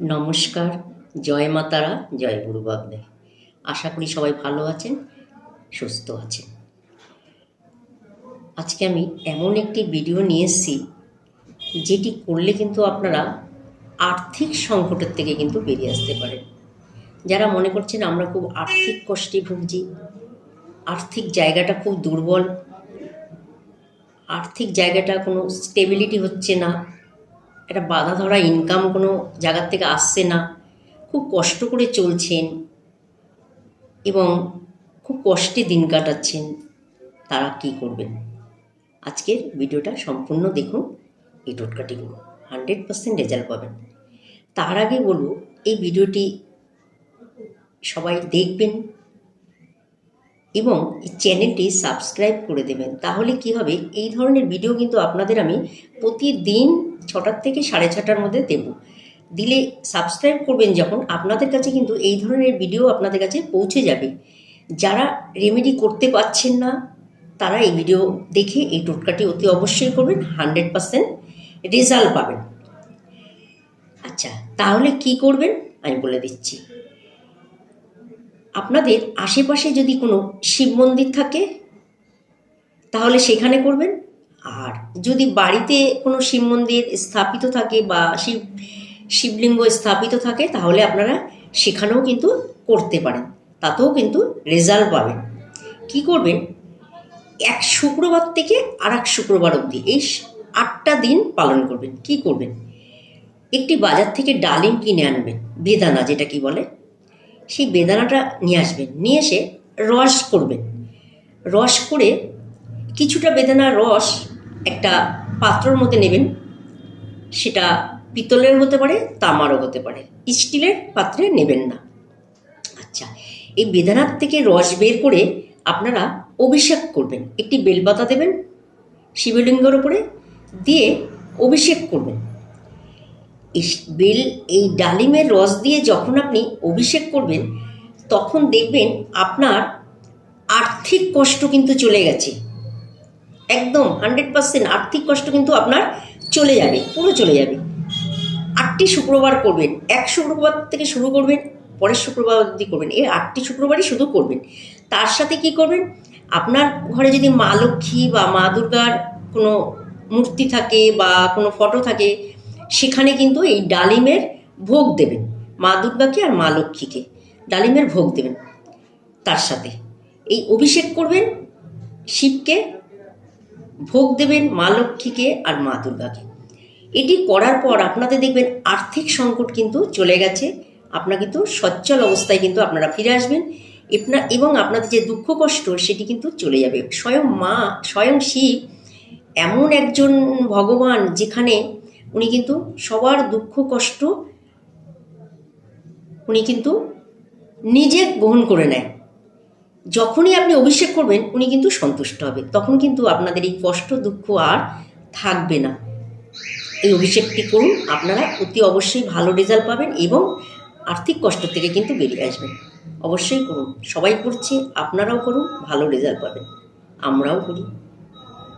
নমস্কার, জয় মাতারা জয় গুরু বাগদে। আশা করি সবাই ভালো আছেন, সুস্থ আছেন। আজকে আমি এমন একটি ভিডিও নিয়ে এসেছি, যেটি করলে কিন্তু আপনারা আর্থিক সংকটের থেকে কিন্তু বেরিয়ে আসতে পারেন। যারা মনে করছেন আমরা খুব আর্থিক কষ্টে ভুগছি, আর্থিক জায়গাটা খুব দুর্বল, আর্থিক জায়গাটা কোনো স্টেবিলিটি হচ্ছে না একটা বাধা ধরা ইনকাম কোনো জায়গার থেকে আসছে না। খুব কষ্ট করে চলছেন এবং খুব কষ্টে দিন কাটাচ্ছেন। তারা কি করবেন? আজকের ভিডিওটা সম্পূর্ণ দেখুন। এই টোটকাটিগুলো হান্ড্রেড পার্সেন্ট রেজাল্ট পাবেন। তার আগে বলব, এই ভিডিওটি সবাই দেখবেন। এবং চ্যানেলটি সাবস্ক্রাইব করে দেবেন। তাহলে কি হবে? এই ধরনের ভিডিও কিন্তু আপনাদের আমি প্রতিদিন ছটার থেকে সাড়ে ছটার মধ্যে দেব। দিলে সাবস্ক্রাইব করবেন যখন আপনাদের কাছে কিন্তু এই ধরনের ভিডিও আপনাদের কাছে পৌঁছে যাবে। যারা রেমেডি করতে পারছেন না, তারা এই ভিডিও দেখে এই টোটকাটি অতি অবশ্যই করবেন হান্ড্রেড পারসেন্ট রেজাল্ট পাবেন। আচ্ছা তাহলে কি করবেন? আমি বলে দিচ্ছি। আপনাদের আশেপাশে যদি কোনো শিব মন্দির থাকে, তাহলে সেখানে করবেন। আর যদি বাড়িতে কোনো শিব মন্দির স্থাপিত থাকে বা শিব, শিবলিঙ্গ স্থাপিত থাকে, তাহলে আপনারা সেখানেও কিন্তু করতে পারেন। তাতেও কিন্তু রেজাল্ট পাবেন। কি করবেন? এক শুক্রবার থেকে আর এক শুক্রবার অবধি এই আটটা দিন পালন করবেন। কি করবেন? একটি বাজার থেকে ডালিম কিনে আনবেন, বেদানা যেটা কি বলে? সেই বেদানাটা নিয়ে আসবেন। নিয়ে এসে রস করবেন। রস করে কিছুটা বেদানার রস একটা পাত্রর মধ্যে নেবেন। সেটা পিতলের হতে পারে, তামারও হতে পারে। স্টিলের পাত্রে নেবেন না। আচ্ছা এই বেদানার থেকে রস বের করে আপনারা অভিষেক করবেন। একটি বেলপাতা দেবেন, শিবলিঙ্গের উপরে দিয়ে অভিষেক করবেন। বেল, এই ডালিমের রস দিয়ে যখন আপনি অভিষেক করবেন, তখন দেখবেন আপনার আর্থিক কষ্ট কিন্তু চলে গেছে। একদম হান্ড্রেড পার্সেন্ট আর্থিক কষ্ট কিন্তু আপনার চলে যাবে, পুরো চলে যাবে। আটটি শুক্রবার করবেন, এক শুক্রবার থেকে শুরু করবেন, পরের শুক্রবার অবধি করবেন, এই আটটি শুক্রবারই শুধু করবেন। তার সাথে কি করবেন? আপনার ঘরে যদি মা লক্ষ্মী বা মা দুর্গার কোনো মূর্তি থাকে বা কোনো ফটো থাকে সেখানে কিন্তু এই ডালিমের ভোগ দেবেন, মা দুর্গাকে আর মা লক্ষ্মীকে। ডালিমের ভোগ দেবেন তার সাথে। এই অভিষেক করবেন, শিবকে ভোগ দেবেন মা লক্ষ্মীকে আর মা দুর্গাকে। এটি করার পর আপনাদের দেখবেন আর্থিক সংকট কিন্তু চলে গেছে। আপনার কিন্তু সচ্ছল অবস্থায় কিন্তু আপনারা ফিরে আসবেন। এবং আপনাদের যে দুঃখ কষ্ট, সেটি কিন্তু চলে যাবে। স্বয়ং মা, স্বয়ং শিব এমন একজন ভগবান যেখানে উনি কিন্তু সবার দুঃখ, কষ্ট উনি কিন্তু নিজে গ্রহণ করে নেয়। যখনই আপনি অভিষেক করবেন, উনি কিন্তু সন্তুষ্ট হবে। তখন কিন্তু আপনাদের এই কষ্ট, দুঃখ আর থাকবে না। এই অভিষেকটি করুন, আপনারা অতি অবশ্যই ভালো রেজাল্ট পাবেন এবং আর্থিক কষ্ট থেকে কিন্তু বেরিয়ে আসবেন। অবশ্যই করুন। সবাই করছে, আপনারাও করুন, ভালো রেজাল্ট পাবেন। আমরাও করি।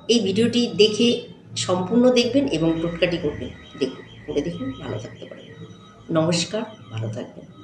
এই ভিডিওটি দেখে সম্পূর্ণ দেখবেন এবং টোটকাটি করবেন। দেখুন করে দেখুন ভালো থাকতে পারেন। নমস্কার ভালো থাকবেন।